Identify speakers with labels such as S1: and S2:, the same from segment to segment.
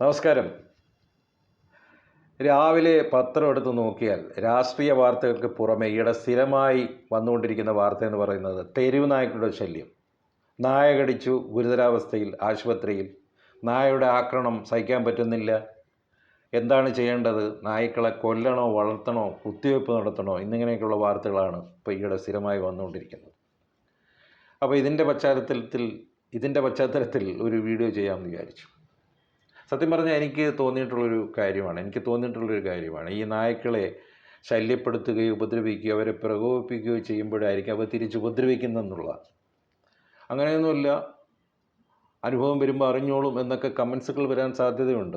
S1: നമസ്കാരം. രാവിലെ പത്രം എടുത്ത് നോക്കിയാൽ രാഷ്ട്രീയ വാർത്തകൾക്ക് പുറമെ ഈയിടെ സ്ഥിരമായി വന്നുകൊണ്ടിരിക്കുന്ന വാർത്ത എന്ന് പറയുന്നത് തെരുവ് നായ്ക്കളുടെ ശല്യം. നായ കടിച്ചു ഗുരുതരാവസ്ഥയിൽ ആശുപത്രിയിൽ. നായയുടെ ആക്രമണം സഹിക്കാൻ പറ്റുന്നില്ല. എന്താണ് ചെയ്യേണ്ടത്? നായ്ക്കളെ കൊല്ലണോ വളർത്തണോ കുത്തിവയ്പ്പ് നടത്തണോ എന്നിങ്ങനെയൊക്കെയുള്ള വാർത്തകളാണ് ഇപ്പോൾ ഈയിടെ സ്ഥിരമായി വന്നുകൊണ്ടിരിക്കുന്നത്. അപ്പോൾ ഇതിന്റെ പശ്ചാത്തലത്തിൽ ഇതിന്റെ പശ്ചാത്തലത്തിൽ ഒരു വീഡിയോ ചെയ്യാമെന്ന് വിചാരിച്ചു. സത്യം പറഞ്ഞാൽ എനിക്ക് തോന്നിയിട്ടുള്ളൊരു കാര്യമാണ്. എനിക്ക് തോന്നിയിട്ടുള്ളൊരു കാര്യമാണ്. ഈ നായ്ക്കളെ ശല്യപ്പെടുത്തുകയോ ഉപദ്രവിക്കുകയോ അവരെ പ്രകോപിപ്പിക്കുകയോ ചെയ്യുമ്പോഴായിരിക്കും അവ തിരിച്ച് ഉപദ്രവിക്കുന്നെന്നുള്ള അങ്ങനെയൊന്നുമില്ല അനുഭവം വരുമ്പോൾ അറിഞ്ഞോളും എന്നൊക്കെ കമൻസുകൾ വരാൻ സാധ്യതയുണ്ട്.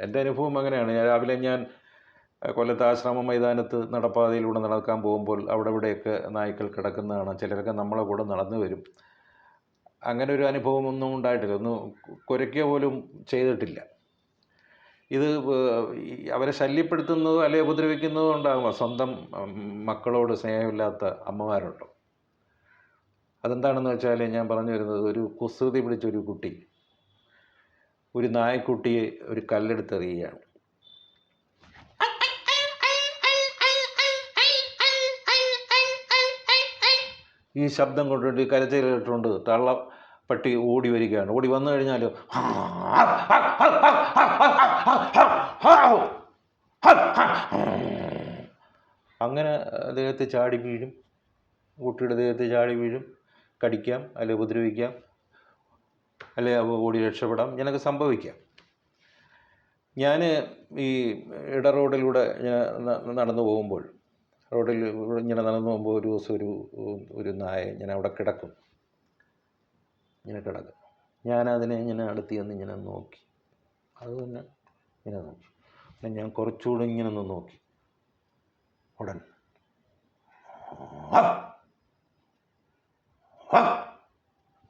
S1: എന്റെ അനുഭവം അങ്ങനെയാണ്. ഞാൻ രാവിലെ ഞാൻ കൊല്ലത്ത് ആശ്രമ മൈതാനത്ത് നടപ്പാതയിലൂടെ നടക്കാൻ പോകുമ്പോൾ അവിടെ ഇവിടെയൊക്കെ നായ്ക്കൾ കിടക്കുന്നതാണ്. ചിലരൊക്കെ നമ്മളെ കൂടെ നടന്നു വരും. അങ്ങനെ ഒരു അനുഭവം ഒന്നും ഉണ്ടായിട്ടില്ല. ഒന്ന് കുരയ്ക്കുക പോലും ചെയ്തിട്ടില്ല. ഇത് അവരെ ശല്യപ്പെടുത്തുന്നതോ അല്ലെ ഉപദ്രവിക്കുന്നതോ ഉണ്ടാകുമോ സ്വന്തം മക്കളോട് സ്നേഹമില്ലാത്ത അമ്മമാരുണ്ടോ? അതെന്താണെന്ന് വെച്ചാൽ ഞാൻ പറഞ്ഞു വരുന്നത് ഒരു കുസൃതി പിടിച്ച ഒരു കുട്ടി ഒരു നായക്കുട്ടിയെ ഒരു കല്ലെടുത്തെറിയുകയാണ്. ഈ ശബ്ദം കൊണ്ടുകൊണ്ട് ഈ കരച്ചിലിട്ടുകൊണ്ട് തള്ള പട്ടി ഓടി വരികയാണ്. ഓടി വന്നു കഴിഞ്ഞാൽ അങ്ങനെ ദേഹത്ത് ചാടി വീഴും. കുട്ടിയുടെ ദേഹത്ത് ചാടി വീഴും. കടിക്കാം അല്ലെ ഉപദ്രവിക്കാം അല്ലെ ഓടി രക്ഷപ്പെടാം. ഞാനൊക്കെ സംഭവിക്കാം. ഞാൻ ഈ ഇട റോഡിലൂടെ ഞാൻ നടന്നു പോകുമ്പോൾ റോഡിൽ ഇങ്ങനെ നടന്നു പോകുമ്പോൾ ഒരു ദിവസം ഒരു ഒരു നായ ഇങ്ങനെ അവിടെ കിടക്കും. ഇങ്ങനെ കിടക്കും. ഞാനതിനെ ഇങ്ങനെ അടുത്ത് ചെന്ന് ഇങ്ങനെ നോക്കി. അത് തന്നെ ഇങ്ങനെ നോക്കി. പിന്നെ ഞാൻ കുറച്ചുകൂടെ ഇങ്ങനെ ഒന്ന് നോക്കി. ഉടൻ.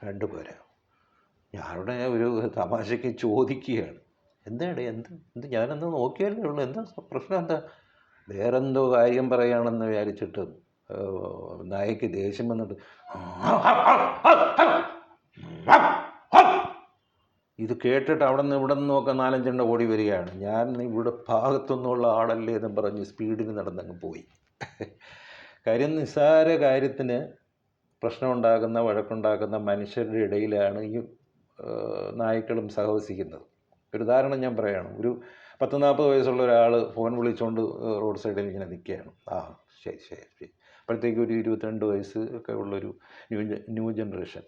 S1: രണ്ട് പേര്. ഞാനുടെ ഒരു തമാശയ്ക്ക് ചോദിക്കുകയാണ്. എന്താണ് എന്ത്? എന്ത്? ഞാനെന്ത് നോക്കിയല്ലേ ഉള്ളൂ. എന്താ പ്രശ്നം? എന്താ? വേറെന്തോ കാര്യം പറയുകയാണെന്ന് വിചാരിച്ചിട്ട് ഏഹ്, നായക്ക് ദേഷ്യം വന്നിട്ട് ഇത് കേട്ടിട്ട് അവിടെ നിന്ന് ഇവിടെ നിന്നൊക്കെ നാലഞ്ചെണ്ണ ഓടി വരികയാണ്. ഞാൻ ഇവിടെ ഭാഗത്തുനിന്നുള്ള ആളല്ലേ എന്നും പറഞ്ഞ് സ്പീഡിൽ നടന്നങ്ങ് പോയി. കാര്യം നിസ്സാര കാര്യത്തിന് പ്രശ്നമുണ്ടാക്കുന്ന വഴക്കുണ്ടാക്കുന്ന മനുഷ്യരുടെ ഇടയിലാണ് ഈ നായ്ക്കളും സഹവസിക്കുന്നത്. ഒരു ഉദാഹരണം ഞാൻ പറയുകയാണ് ഒരു പത്ത് നാൽപ്പത് വയസ്സുള്ള ഒരാൾ ഫോൺ വിളിച്ചുകൊണ്ട് റോഡ് സൈഡിൽ ഇങ്ങനെ നിൽക്കുകയാണ് ആ ശരി ശരി ശരി. അപ്പോഴത്തേക്ക് ഒരു ഇരുപത്തിരണ്ട് വയസ്സ് ഒക്കെ ഉള്ളൊരു ന്യൂ ന്യൂ ജനറേഷൻ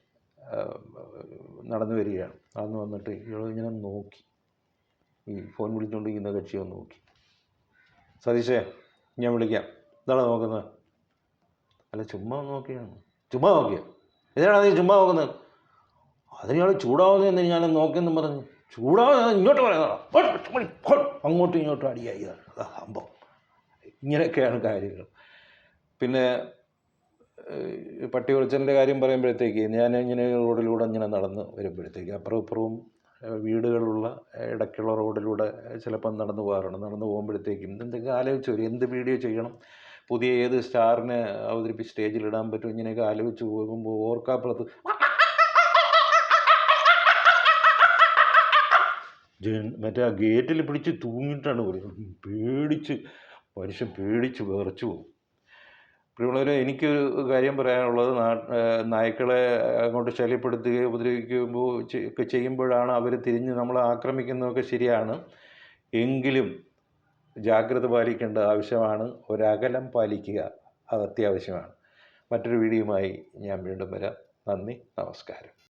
S1: നടന്നു വരികയാണ്. അന്ന് വന്നിട്ട് ഇയാൾ ഇങ്ങനെ നോക്കി. ഈ ഫോൺ വിളിച്ചുകൊണ്ടിരിക്കുന്ന കക്ഷിയെ ഒന്ന് നോക്കി. സതീഷേ ഞാൻ വിളിക്കാം. എന്താണ് നോക്കുന്നത്? അല്ല ചുമ്മാ നോക്കിയാണ്. ചുമ്മാ നോക്കിയ? എന്തിനാണ് നീ ചുമ്മാ നോക്കുന്നത്? അതിനയാൾ ചൂടാവുന്നതെന്ന് ഞാൻ നോക്കിയെന്നും പറഞ്ഞു. ചൂടാവുന്ന ഇങ്ങോട്ട് പറയുന്നതാണ് അങ്ങോട്ടും ഇങ്ങോട്ടും അടിയായി സംഭവം. ഇങ്ങനെയൊക്കെയാണ് കാര്യങ്ങൾ. പിന്നെ പട്ടി കുറച്ചലിന്റെ കാര്യം പറയുമ്പോഴത്തേക്ക് ഞാൻ ഇങ്ങനെ റോഡിലൂടെ ഇങ്ങനെ നടന്ന് വരുമ്പോഴത്തേക്ക് അപ്പുറം ഇപ്പുറവും വീടുകളുള്ള ഇടയ്ക്കുള്ള റോഡിലൂടെ ചിലപ്പം നടന്നു പോകാറുണ്ട്. നടന്നു പോകുമ്പോഴത്തേക്കും എന്തെങ്കിലും ആലോചിച്ച് വരും. എന്ത് വീഡിയോ ചെയ്യണം? പുതിയ ഏത് സ്റ്റാറിനെ അവതരിപ്പിച്ച് സ്റ്റേജിലിടാൻ പറ്റും? ഇങ്ങനെയൊക്കെ ആലോചിച്ച് പോകുമ്പോൾ ഓർക്കാപ്പുറത്ത് ജൻ- മറ്റേ ആ ഗേറ്റിൽ പിടിച്ച് തൂങ്ങിയിട്ടാണ് പറയുന്നത് പേടിച്ച് മനുഷ്യൻ പേടിച്ച് വിറച്ചു പോകും പ്രിയമുള്ളവരെ എനിക്കൊരു കാര്യം പറയാനുള്ളത് നായ്ക്കളെ അങ്ങോട്ട് ശല്യപ്പെടുത്തുകയോ ഉപദ്രവിക്കുമ്പോൾ ഒക്കെ ചെയ്യുമ്പോഴാണ് അവർ തിരിഞ്ഞ് നമ്മളെ ആക്രമിക്കുന്നതൊക്കെ ശരിയാണ്. എങ്കിലും ജാഗ്രത പാലിക്കേണ്ട ആവശ്യമാണ്. ഒരകലം പാലിക്കുക അത് അത്യാവശ്യമാണ്. മറ്റൊരു വീഡിയോയുമായി ഞാൻ വീണ്ടും വരാം. നന്ദി നമസ്കാരം.